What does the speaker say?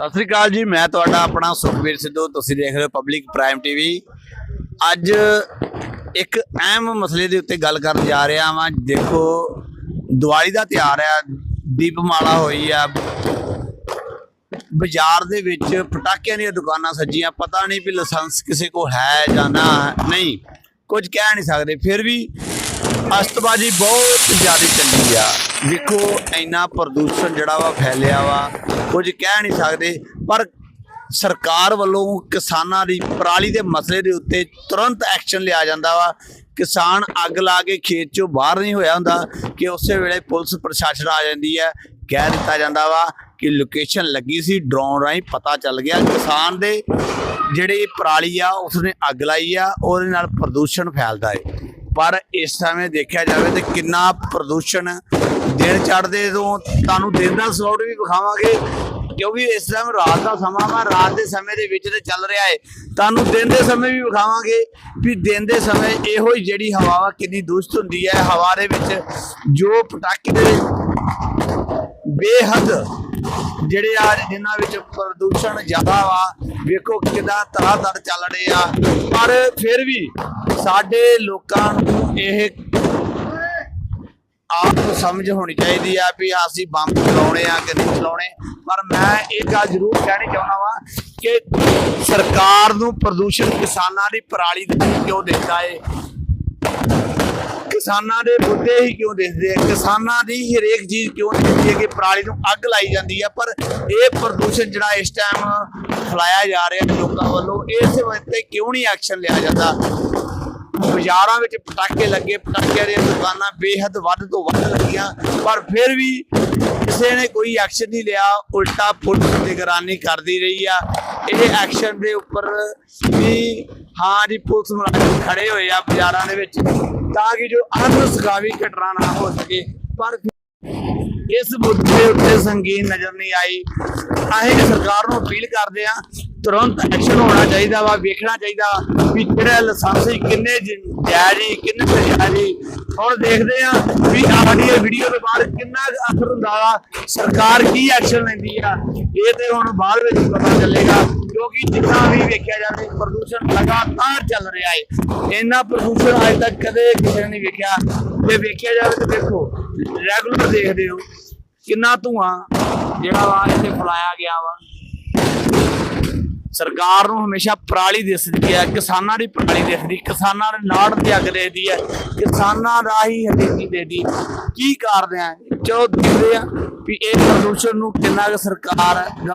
ਸਤਿ ਸ੍ਰੀ ਅਕਾਲ ਜੀ, ਮੈਂ ਤੁਹਾਡਾ ਆਪਣਾ ਸੁਖਵੀਰ ਸਿੱਧੂ, ਤੁਸੀਂ ਦੇਖ ਰਹੇ ਹੋ ਪਬਲਿਕ ਪ੍ਰਾਈਮ ਟੀਵੀ ਅੱਜ ਇੱਕ ਅਹਿਮ ਮਸਲੇ ਦੇ ਉੱਤੇ ਗੱਲ ਕਰਨ ਜਾ ਰਿਹਾ ਹਾਂ ਦੇਖੋ, ਦੀਵਾਲੀ ਦਾ ਤਿਉਹਾਰ ਆ, ਦੀਪਮਾਲਾ ਹੋਈ ਆ। ਬਾਜ਼ਾਰ ਦੇ ਵਿੱਚ ਪਟਾਕਿਆਂ ਦੀਆਂ ਦੁਕਾਨਾਂ ਸੱਜੀਆਂ। ਪਤਾ ਨਹੀਂ ਵੀ ਲਾਇਸੈਂਸ ਕਿਸੇ ਕੋਲ ਹੈ ਜਾਂ ਨਾ ਹੈ। ਨਹੀਂ। ਕੁਝ ਕਹਿ ਨਹੀਂ ਸਕਦੇ। ਫਿਰ ਵੀ ਅਸਤਬਾਜੀ ਬਹੁਤ ਜ਼ਿਆਦਾ ਚੱਲੀ ਆ। ਵੇਖੋ, ਇੰਨਾ ਪ੍ਰਦੂਸ਼ਣ ਜਿਹੜਾ ਵਾ ਫੈਲਿਆ ਵਾ, ਕੁਝ ਕਹਿ ਨਹੀਂ ਸਕਦੇ, ਪਰ ਸਰਕਾਰ ਵੱਲੋਂ ਕਿਸਾਨਾਂ ਦੀ ਪਰਾਲੀ ਦੇ ਮਸਲੇ ਦੇ ਉੱਤੇ ਤੁਰੰਤ ਐਕਸ਼ਨ ਲਿਆ ਜਾਂਦਾ ਵਾ। ਕਿਸਾਨ ਅੱਗ ਲਾ ਕੇ ਖੇਤ ਚੋਂ ਬਾਹਰ ਨਹੀਂ ਹੋਇਆ ਹੁੰਦਾ, ਕਿ ਉਸੇ ਵੇਲੇ ਪੁਲਿਸ ਪ੍ਰਸ਼ਾਸਨ ਆ ਜਾਂਦੀ ਹੈ। ਕਹਿ ਦਿੱਤਾ ਜਾਂਦਾ ਵਾ ਕਿ ਲੋਕੇਸ਼ਨ ਲੱਗੀ ਸੀ, ਡਰੋਨ ਰਾਹੀਂ ਪਤਾ ਚੱਲ ਗਿਆ। ਕਿਸਾਨ ਦੇ ਜਿਹੜੀ ਪਰਾਲੀ ਆ, ਉਸਨੇ ਅੱਗ ਲਾਈ ਆ, ਉਹਦੇ ਨਾਲ ਪ੍ਰਦੂਸ਼ਣ ਫੈਲਦਾ ਹੈ ਪਰ ਇਸ ਸਮੇਂ ਦੇਖਿਆ ਜਾਵੇ ਤੇ ਕਿੰਨਾ ਪ੍ਰਦੂਸ਼ਣ ਦਿਨ ਚੜ੍ਹਦੇ ਤੋਂ ਤੁਹਾਨੂੰ ਦਿਨ ਦਾ ਸਲੋਟ ਵੀ ਵਿਖਾਵਾਂਗੇ, ਕਿਉਂਕਿ ਇਸ ਟਾਈਮ ਰਾਤ ਦਾ ਸਮਾਂ ਵਾ, ਰਾਤ ਦੇ ਸਮੇਂ ਦੇ ਵਿੱਚ ਤੇ ਚੱਲ ਰਿਹਾ ਹੈ ਤੁਹਾਨੂੰ ਦਿਨ ਦੇ ਸਮੇਂ ਵੀ ਵਿਖਾਵਾਂਗੇ ਵੀ ਦਿਨ ਦੇ ਸਮੇਂ ਇਹੋ ਹੀ ਜਿਹੜੀ ਹਵਾ ਵਾ, ਕਿੰਨੀ ਦੂਸ਼ਿਤ ਹੁੰਦੀ ਹੈ। ਹਵਾ ਦੇ ਵਿੱਚ ਜੋ ਪਟਾਕੇ ਦੇ ਬੇਹੱਦ ਜਿਹੜੇ ਆ ਜਿਨ੍ਹਾਂ ਵਿੱਚ ਪ੍ਰਦੂਸ਼ਣ ਜ਼ਿਆਦਾ ਵਾ, ਵੇਖੋ ਕਿਦਾਂ ਤਰ੍ਹਾਂ ਤੜ ਚੱਲ ਰਹੇ ਆ। ਪਰ ਫਿਰ ਵੀ ਸਾਡੇ ਲੋਕਾਂ ਨੂੰ ਇਹ ਆਪ ਨੂੰ ਸਮਝ ਹੋਣੀ ਚਾਹੀਦੀ ਆ ਵੀ ਅਸੀਂ ਬੰਬ ਚਲਾਉਣੇ ਆ ਕਿ ਨਹੀਂ ਚਲਾਉਣੇ। ਪਰ ਮੈਂ ਇਹ ਗੱਲ ਜ਼ਰੂਰ ਕਹਿਣੀ ਚਾਹੁੰਦਾ ਵਾਂ ਕਿ ਸਰਕਾਰ ਨੂੰ ਪ੍ਰਦੂਸ਼ਣ ਕਿਸਾਨਾਂ ਦੀ ਪਰਾਲੀ ਦੇ ਕਿਉਂ ਦਿਖਦਾ ਏ? ਕਿਸਾਨਾਂ ਦੇ ਮੁੱਦੇ ਹੀ ਕਿਉਂ ਦੇਖਦੇ ਆ? ਕਿਸਾਨਾਂ ਦੀ ਹਰੇਕ ਚੀਜ਼ ਕਿਉਂ ਦੇਖਦੀ ਹੈ ਕਿ ਪਰਾਲੀ ਨੂੰ ਅੱਗ ਲਾਈ ਜਾਂਦੀ ਹੈ? ਪਰ ਇਹ ਪ੍ਰਦੂਸ਼ਣ ਜਿਹੜਾ ਇਸ ਟਾਈਮ ਫੈਲਾਇਆ ਜਾ ਰਿਹਾ ਲੋਕਾਂ ਵੱਲੋਂ, ਇਸ ਉੱਤੇ ਕਿਉਂ ਨਹੀਂ ਐਕਸ਼ਨ ਲਿਆ ਜਾਂਦਾ? ਬਾਜ਼ਾਰਾਂ ਵਿੱਚ ਪਟਾਕੇ ਲੱਗੇ, ਪਟਾਕਿਆਂ ਦੀਆਂ ਦੁਕਾਨਾਂ ਬੇਹੱਦ ਵੱਧ ਤੋਂ ਵੱਧ ਲੱਗੀਆਂ, ਪਰ ਫਿਰ ਵੀ ਕਿਸੇ ਨੇ ਕੋਈ ਐਕਸ਼ਨ ਨਹੀਂ ਲਿਆ, ਉਲਟਾ ਪੁਲਿਸ ਨਿਗਰਾਨੀ ਕਰਦੀ ਰਹੀ ਆ। ਇਹ ਐਕਸ਼ਨ ਦੇ ਉੱਪਰ ਵੀ ਹਾਂ ਜੀ, ਪੁਲਿਸ ਮੁਲਾਜ਼ਮ ਖੜੇ ਹੋਏ ਆ ਬਾਜ਼ਾਰਾਂ ਦੇ ਵਿੱਚ। ਤਾਂ ਕਿ ਜੋ ਅਨਸਗਾਵੀ ਘਟਨਾ ਨਾ ਹੋ ਸਕੇ। ਪਰ ਇਸ ਮੁੱਦੇ ਉੱਤੇ ਸੰਗੀਨ ਨਜ਼ਰ ਨਹੀਂ ਆਈ। ਅਸੀਂ ਸਰਕਾਰ ਨੂੰ ਅਪੀਲ ਕਰਦੇ ਆ ਤੁਰੰਤ ਐਕਸ਼ਨ ਹੋਣਾ ਚਾਹੀਦਾ ਵਾ, ਵੇਖਣਾ ਚਾਹੀਦਾ ਵੀ ਜਿਹੜਾ ਲਾਇਸੈਂਸ ਕਿੰਨੇ ਜਾਇਜ਼ ਕਿੰਨੇ ਨਜਾਇਜ਼ ਹੁਣ ਦੇਖਦੇ ਆ ਵੀ ਸਾਡੀ ਵੀਡੀਓ ਦੇ ਬਾਅਦ ਕਿੰਨਾ ਕੁ ਅਸਰ ਹੁੰਦਾ ਵਾ। ਸਰਕਾਰ ਕੀ ਐਕਸ਼ਨ ਲੈਂਦੀ ਆ, ਇਹ ਤੇ ਹੁਣ ਬਾਅਦ ਵਿੱਚ ਪਤਾ ਚੱਲੇਗਾ। ਕਿਉਂਕਿ ਜਿੰਨਾ ਵੀ ਵੇਖਿਆ ਜਾਵੇ, ਪ੍ਰਦੂਸ਼ਣ ਲਗਾਤਾਰ ਚੱਲ ਰਿਹਾ ਏ। ਇੰਨਾ ਪ੍ਰਦੂਸ਼ਣ ਅੱਜ ਤੱਕ ਕਦੇ ਕਿਸੇ ਨੇ ਨਹੀਂ ਵੇਖਿਆ। ਜੇ ਵੇਖਿਆ ਜਾਵੇ ਤਾਂ ਦੇਖੋ ਰੈਗੂਲਰ ਦੇਖਦੇ ਹੋ, ਕਿੰਨਾ ਧੂਆਂ ਜਿਹੜਾ ਵਾ ਇੱਥੇ ਫਲਾਇਆ ਗਿਆ ਵਾ। ਸਰਕਾਰ ਨੂੰ ਹਮੇਸ਼ਾ ਪਰਾਲੀ ਦਿਸਦੀ ਹੈ, ਕਿਸਾਨਾਂ ਦੀ ਪਰਾਲੀ ਦਿਸਦੀ ਕਿਸਾਨਾਂ ਦੇ ਨਾੜ ਤੇ ਅੱਗ ਦੇਦੀ ਹੈ, ਕਿਸਾਨਾਂ ਦਾ ਹੀ ਹਦੇਤੀ ਦੇਦੀ ਕੀ ਕਰਦੇ ਆ ਚਲੋ ਦੇਖਦੇ ਆ ਵੀ ਇਹ ਪ੍ਰਦੂਸ਼ਣ ਨੂੰ ਕਿੰਨਾ ਕੁ ਸਰਕਾਰ